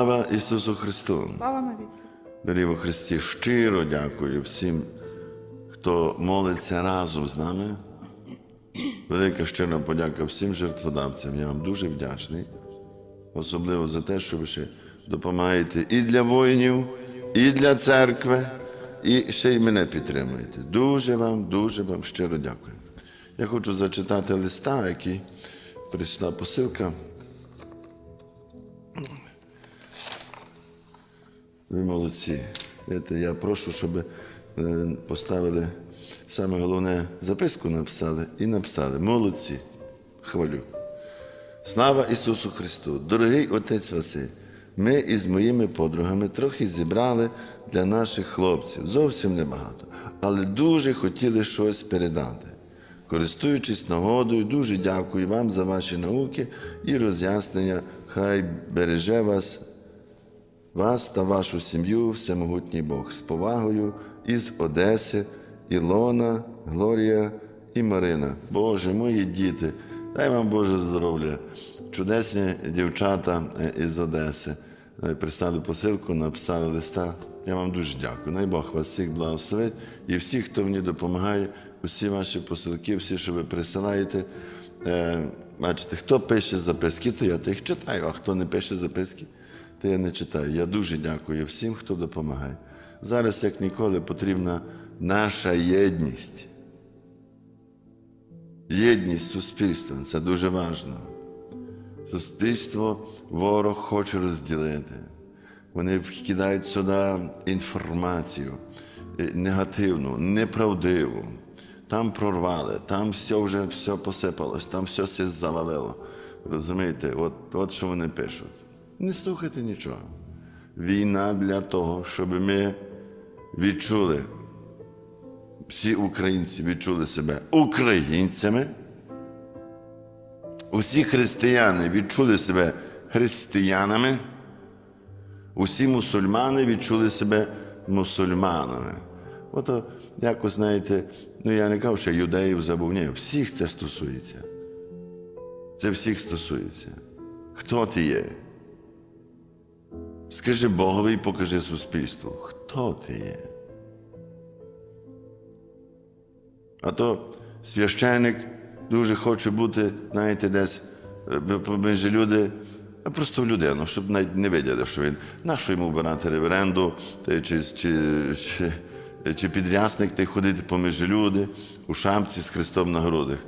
Слава Ісусу Христу! Слава навіки. Дорогі во Христі, щиро дякую всім, хто молиться разом з нами. Велика щира подяка всім жертводавцям. Я вам дуже вдячний, особливо за те, що ви ще допомагаєте і для воїнів, і для церкви, і ще й мене підтримуєте. Дуже вам, дуже вам щиро дякую. Я хочу зачитати листа, який прийшла посилка. Ви молодці. Знаєте, Я прошу, щоб е, поставили саме головне записку написали і написали. Молодці. Хвалю. Слава Ісусу Христу! Дорогий отець Василь, ми із моїми подругами трохи зібрали для наших хлопців, зовсім небагато, але дуже хотіли щось передати. Користуючись нагодою, дуже дякую вам за ваші науки і роз'яснення. Хай береже вас вас та вашу сім'ю, всемогутній Бог, з повагою із Одеси, Ілона, Глорія і Марина. Боже, мої діти, дай вам Боже здоров'я. Чудесні дівчата е, із Одеси. Е, Пристали посилку, написали листа. Я вам дуже дякую. Най Бог вас всіх благословить і всіх, хто мені допомагає, усі ваші посилки, всі, що ви присилаєте. Е, Бачите, хто пише записки, то я тих читаю, а хто не пише записки, то я не читаю. Я дуже дякую всім, хто допомагає. Зараз, як ніколи, потрібна наша єдність. Єдність суспільства це дуже важливо. Суспільство ворог хоче розділити. Вони вкидають сюди інформацію е, негативну, неправдиву. Там прорвали, там все вже все посипалось, там все все завалило. Розумієте, от, от що вони пишуть. Не слухайте нічого. Війна для того, щоб ми відчули, всі українці відчули себе українцями. Усі християни відчули себе християнами, усі мусульмани відчули себе мусульманами. Ото якось, знаєте, ну я не кажу, що юдеїв забув, ні, всіх це стосується. Це всіх стосується. Хто ти є? Скажи Богові і покажи суспільству, хто ти є. А то священник дуже хоче бути, знаєте, десь е, поміж люди, а просто людину, щоб навіть не виділи, що він нащо йому вбирати реверенду, чи, чи, чи, чи підрясник й ходити поміж люди у шапці з хрестом на грудях.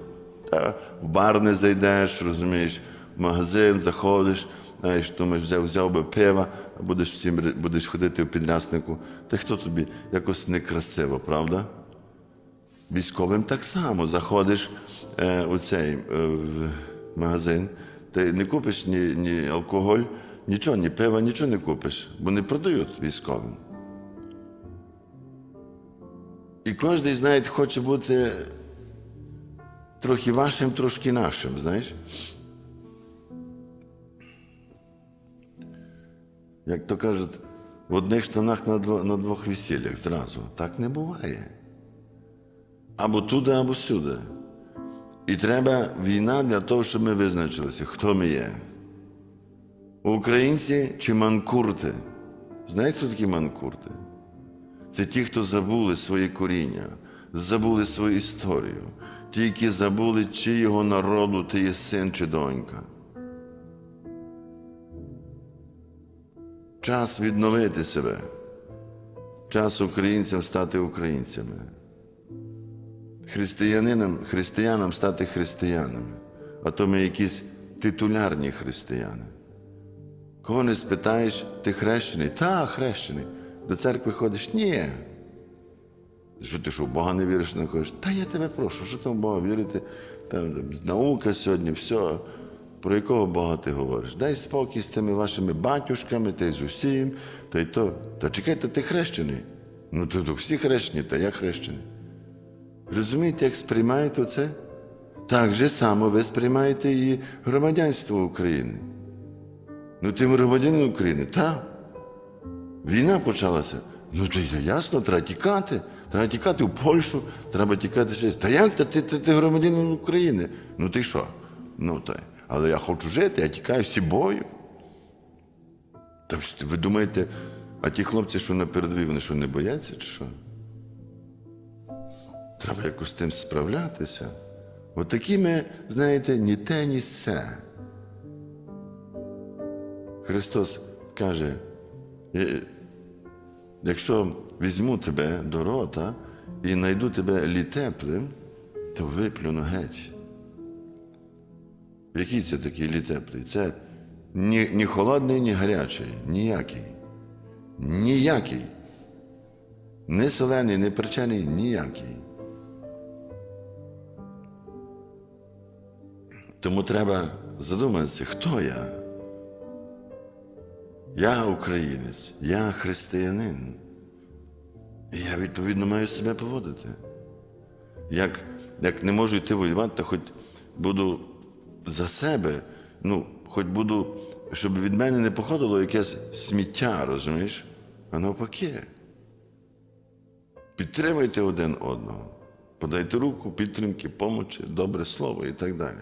Та в бар не зайдеш, розумієш, в магазин заходиш, знаєш, думаєш, взяв, взяв би пива, а будеш всім будеш ходити в підряснику. Та хто тобі якось некрасиво, правда? Військовим так само заходиш е, у цей е, в магазин, ти не купиш ні, ні алкоголь, нічого, ні пива, нічого не купиш, бо не продають військовим. І кожен, знаєте, хоче бути трохи вашим, трошки нашим, знаєш. Як то кажуть, в одних штанах на, дво, на двох весіллях зразу. Так не буває або туди, або сюди. І треба війна для того, щоб ми визначилися, хто ми є. Українці чи манкурти? Знаєте, хто такі манкурти? Це ті, хто забули своє коріння, забули свою історію, ті, які забули, чи його народу ти є син чи донька. Час відновити себе, час українцям стати українцями християнинам, християнам стати християнами, а то ми якісь титулярні християни. Кого не спитаєш, ти хрещений? Та, хрещений. До церкви ходиш? Ні. Що ти що, в Бога не віриш, не хочеш? Та я тебе прошу, що там в Бога вірити? Там наука сьогодні, все. Про якого Бога ти говориш? Дай спокій з тими вашими батюшками, та й з усім, та й то. Та чекайте, ти хрещений. Ну, то, то всі хрещені, та я хрещений. Розумієте, як сприймаєте це? Так же само ви сприймаєте і громадянство України. Ну, ти громадянин України, так. Війна почалася. Ну, то ясно, треба тікати. Треба тікати в Польщу, треба тікати. Та як ти, ти, ти, ти громадянин України? Ну ти що? Ну, та, але я хочу жити, я тікаю всі бою. Ви думаєте, а ті хлопці, що на передовій, вони що не бояться, чи що? Треба якось з тим справлятися. От такі ми, знаєте, ні те, ні се. Христос каже, «Е, якщо візьму тебе до рота і знайду тебе літеплим, то виплюну геть. Який це такий літеплий? Це ні, ні холодний, ні гарячий, ніякий. Ніякий. Не солений, не перчений, ніякий. Тому треба задуматися, хто я? Я українець, я християнин. І я відповідно маю себе поводити. Як, як не можу йти воювати, то хоч буду за себе, ну, хоч буду, щоб від мене не походило якесь сміття, розумієш? А навпаки. Підтримайте один одного, подайте руку, підтримки, помочі, добре слово і так далі.